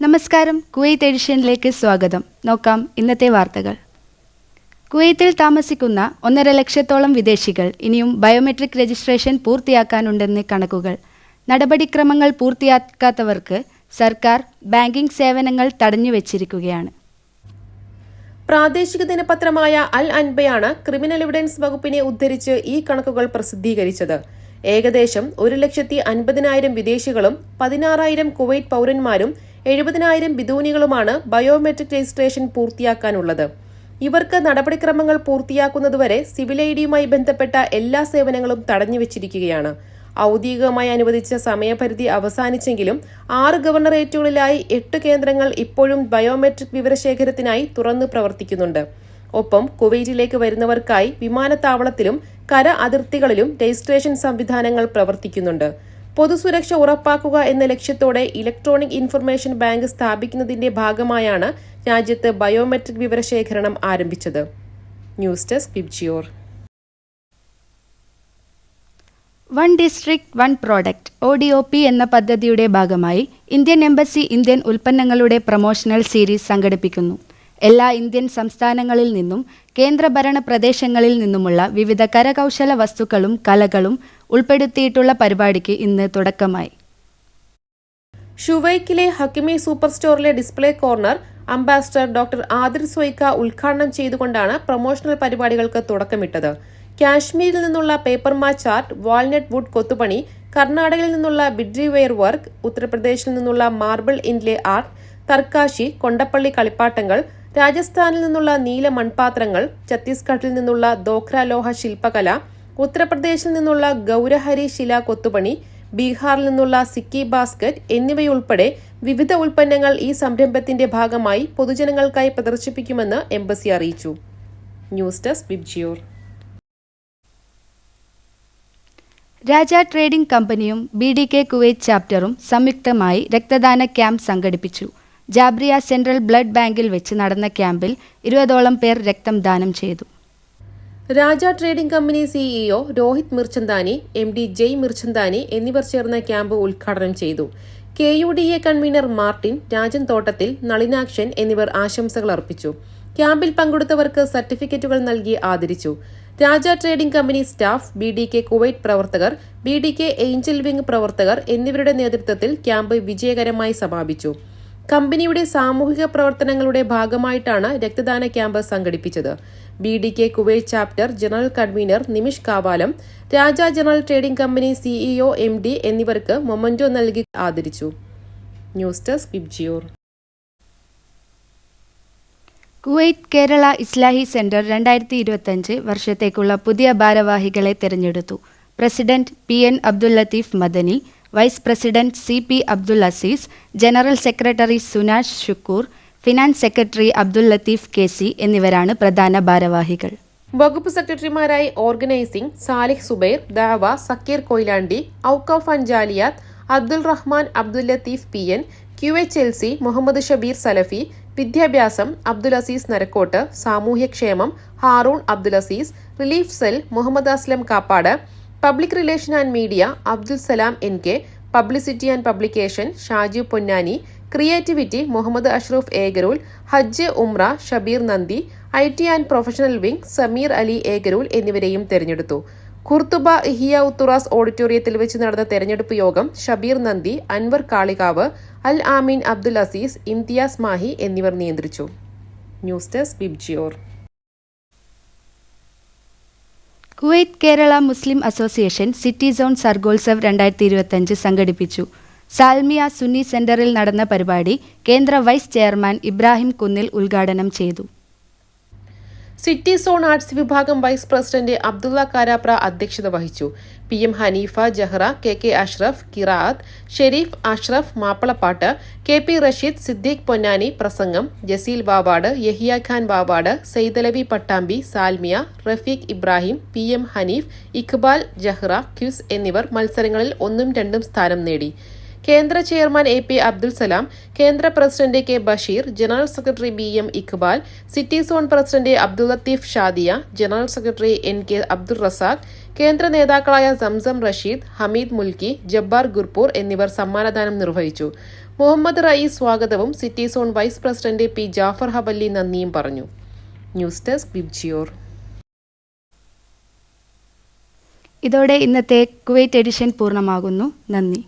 നമസ്കാരം. കുവൈത്ത് എഡിഷനിലേക്ക് സ്വാഗതം. നോക്കാം ഇന്നത്തെ വാർത്തകൾ. കുവൈത്തിൽ താമസിക്കുന്ന ഒന്നര ലക്ഷത്തോളം വിദേശികൾ ഇനിയും ബയോമെട്രിക് രജിസ്ട്രേഷൻ പൂർത്തിയാക്കാനുണ്ടെന്ന് കണക്കുകൾ. നടപടിക്രമങ്ങൾ പൂർത്തിയാക്കാത്തവർക്ക് സർക്കാർ ബാങ്കിംഗ് സേവനങ്ങൾ തടഞ്ഞു തടഞ്ഞുവച്ചിരിക്കുകയാണ് പ്രാദേശിക ദിനപത്രമായ അൽ അൻബയാണ് ക്രിമിനൽ എവിഡൻസ് വകുപ്പിനെ ഉദ്ധരിച്ച് ഈ കണക്കുകൾ പ്രസിദ്ധീകരിച്ചത്. ഏകദേശം ഒരു ലക്ഷത്തി അൻപതിനായിരം വിദേശികളും പതിനാറായിരം കുവൈറ്റ് പൗരന്മാരും എഴുപതിനായിരം ബിദൂനികളുമാണ് ബയോമെട്രിക് രജിസ്ട്രേഷൻ പൂർത്തിയാക്കാനുള്ളത്. ഇവർക്ക് നടപടിക്രമങ്ങൾ പൂർത്തിയാക്കുന്നതുവരെ സിവിൽ ഐഡിയുമായി ബന്ധപ്പെട്ട എല്ലാ സേവനങ്ങളും തടഞ്ഞുവച്ചിരിക്കുകയാണ്. ഔദ്യോഗികമായി അനുവദിച്ച സമയപരിധി അവസാനിച്ചെങ്കിലും ആറ് ഗവർണറേറ്റുകളിലായി എട്ട് കേന്ദ്രങ്ങൾ ഇപ്പോഴും ബയോമെട്രിക് വിവരശേഖരത്തിനായി തുറന്നു പ്രവർത്തിക്കുന്നുണ്ട്. ഒപ്പം കുവൈറ്റിലേക്ക് വരുന്നവർക്കായി വിമാനത്താവളത്തിലും കര അതിർത്തികളിലും രജിസ്ട്രേഷൻ സംവിധാനങ്ങൾ പ്രവർത്തിക്കുന്നുണ്ട്. പൊതുസുരക്ഷ ഉറപ്പാക്കുക എന്ന ലക്ഷ്യത്തോടെ ഇലക്ട്രോണിക് ഇൻഫർമേഷൻ ബാങ്ക് സ്ഥാപിക്കുന്നതിന്റെ ഭാഗമായാണ് രാജ്യത്ത് ബയോമെട്രിക് വിവരശേഖരണം ആരംഭിച്ചത്. News desk VIBGYOR. One district one product O D O P എന്ന പദ്ധതിയുടെ ഭാഗമായി ഇന്ത്യൻ എംബസി ഇന്ത്യൻ ഉൽപ്പന്നങ്ങളുടെ പ്രൊമോഷണൽ സീരീസ് സംഘടിപ്പിക്കുന്നു. എല്ലാ ഇന്ത്യൻ സംസ്ഥാനങ്ങളിൽ നിന്നും കേന്ദ്രഭരണ പ്രദേശങ്ങളിൽ നിന്നുമുള്ള വിവിധ കരകൗശല വസ്തുക്കളും കലകളും ഉൾപ്പെടുത്തിയിട്ടുള്ള പരിപാടിക്ക് ഇന്ന് തുടക്കമായി. ഷുവൈക്കിലെ ഹക്കിമി സൂപ്പർ സ്റ്റോറിലെ ഡിസ്പ്ലേ കോർണർ അംബാസിഡർ ഡോക്ടർ ആദിർ സ്വൈക്ക ഉദ്ഘാടനം ചെയ്തുകൊണ്ടാണ് പ്രൊമോഷണൽ പരിപാടികൾക്ക് തുടക്കമിട്ടത്. കാശ്മീരിൽ നിന്നുള്ള paper match chart walnut wood കൊത്തുപണി കർണാടകയിൽ നിന്നുള്ള ബിഡ്രി വെയർ വർക്ക് ഉത്തർപ്രദേശിൽ നിന്നുള്ള marble inlay art Tarakasi Kondapalli കളിപ്പാട്ടങ്ങൾ രാജസ്ഥാനിൽ നിന്നുള്ള നീല മൺപാത്രങ്ങൾ ഛത്തീസ്ഗഡിൽ നിന്നുള്ള ദോഖ്ര ലോഹ ശില്പകല ഉത്തർപ്രദേശിൽ നിന്നുള്ള ഗൗരഹരി ശില കൊത്തുപണി ബീഹാറിൽ നിന്നുള്ള സിക്കി ബാസ്ക്കറ്റ് എന്നിവയുൾപ്പെടെ വിവിധ ഉൽപ്പന്നങ്ങൾ ഈ സംരംഭത്തിന്റെ ഭാഗമായി പൊതുജനങ്ങൾക്കായി പ്രദർശിപ്പിക്കുമെന്ന് എംബസി അറിയിച്ചു. ന്യൂസ് ഡെസ്ക് രാജ ട്രേഡിംഗ് കമ്പനിയും ബി ഡി കെ കുവൈറ്റ് ചാപ്റ്ററും സംയുക്തമായി രക്തദാന ക്യാമ്പ് സംഘടിപ്പിച്ചു. ജാബ്രിയ സെൻട്രൽ ബ്ലഡ് ബാങ്കിൽ വെച്ച് നടന്ന ക്യാമ്പിൽ ഇരുപതോളം പേർ രക്തം ദാനം ചെയ്തു. Raja trading company CEO Rohit Mirchandani M D Jai Mirchandani എന്നിവർ ചേർന്ന ക്യാമ്പ് ഉദ്ഘാടനം ചെയ്തു. K U D A convener Martin Rajan Thottathil Nalinakshan എന്നിവർ ആശംസകൾ അർപ്പിച്ചു. ക്യാമ്പിൽ പങ്കെടുത്തവർക്ക് സർട്ടിഫിക്കറ്റുകൾ നൽകി ആദരിച്ചു. Raja trading company staff B D K Kuwait പ്രവർത്തകർ B D K angel wing പ്രവർത്തകർ എന്നിവരുടെ നേതൃത്വത്തിൽ ക്യാമ്പ് വിജയകരമായി സമാപിച്ചു. കമ്പനിയുടെ സാമൂഹിക പ്രവർത്തനങ്ങളുടെ ഭാഗമായിട്ടാണ് രക്തദാന ക്യാമ്പ് സംഘടിപ്പിച്ചത്. B D K Kuwait chapter general convener Nimish Kavalam Raja general trading company CEO M D എന്നിവർക്ക് മൊമന്റോ നൽകി ആദരിച്ചു. News desk Kuwait Kerala Islahi centre രണ്ടായിരത്തി വർഷത്തേക്കുള്ള പുതിയ ഭാരവാഹികളെ തിരഞ്ഞെടുത്തു. President P N Abdul Latheef Madani vice president C P Abdul Azeez general secretary Sunash Shukoor finance secretary Abdul Latheef K C എന്നിവരാണ് പ്രധാന ഭാരവാഹികൾ. വകുപ്പ് സെക്രട്ടറിമാരായി ഓർഗനൈസിംഗ് സാലിഹ് സുബൈർ ദാവ സക്കീർ കൊയിലാണ്ടി ഔക്കഫ് അൻജാലിയാത്ത് Abdul Rahman Abdul Latheef P N Q H L C Muhammad Shabeer Salafi വിദ്യാഭ്യാസം Abdul Azeez Narakkot സാമൂഹ്യക്ഷേമം Haroon Abdul Azeez relief cell Muhammad Aslam Kappad public relation and media Abdul Salam N K publicity and publication Shaju Ponnani creativity Muhammad Ashraf Egarool Hajj Umrah Shabeer Nandi I T and professional wing Sameer Ali Egarool എന്നിവരെയും തെരഞ്ഞെടുത്തു. ഖുർത്തുബ ഇഹിയ ഉത്തുറാസ് ഓഡിറ്റോറിയത്തിൽ വെച്ച് നടന്ന തെരഞ്ഞെടുപ്പ് യോഗം ഷബീർ നന്ദി അൻവർ കാളികാവ് അൽ ആമീൻ അബ്ദുൽ അസീസ് ഇംതിയാസ് മാഹി എന്നിവർ നിയന്ത്രിച്ചു. News desk VIBGYOR. Kuwait Kerala Muslim association city zone Sargotsav രണ്ടായിരത്തി ഇരുപത്തഞ്ച് സംഘടിപ്പിച്ചു. സാൽമിയ സുന്നി സെന്ററിൽ നടന്ന പരിപാടി കേന്ദ്ര വൈസ് ചെയർമാൻ ഇബ്രാഹിം കുന്നിൽ ഉദ്ഘാടനം ചെയ്തു. സിറ്റി സോൺ ആർട്സ് വിഭാഗം വൈസ് പ്രസിഡന്റ് അബ്ദുള്ള കാരാപ്ര അധ്യക്ഷത വഹിച്ചു. P M Haneefa Jahra K K Ashraf കിറാത്ത് Sharif Ashraf മാപ്പിളപ്പാട്ട് കെ പി റഷീദ് സിദ്ദീഖ് പൊന്നാനി പ്രസംഗം Jaseel Vavad Yahya Khan Vavad Saidalavi Pattambi Salmiya Rafeeq Ibrahim P M Haneef Iqbal Jahra quiz എന്നിവർ മത്സരങ്ങളിൽ ഒന്നും രണ്ടും സ്ഥാനം നേടി. കേന്ദ്ര chairman A P Abdul Salam കേന്ദ്ര president K Basheer general secretary B M Iqbal city zone president Abdul Latheef Shadiya general secretary N K Abdul Razak കേന്ദ്ര നേതാക്കളായ സംസം റഷീദ് ഹമീദ് മുൽക്കി ജബ്ബാർ ഗുർപൂർ എന്നിവർ സമ്മാനദാനം നിർവഹിച്ചു. മുഹമ്മദ് റയീസ് സ്വാഗതവും city zone vice president P Jafar Haballi നന്ദിയും പറഞ്ഞു. News desk ബിബ്ജിയോർ ഇതോടെ ഇന്നത്തെ കുവൈറ്റ് എഡിഷൻ പൂർണമാകുന്നു. നന്ദി.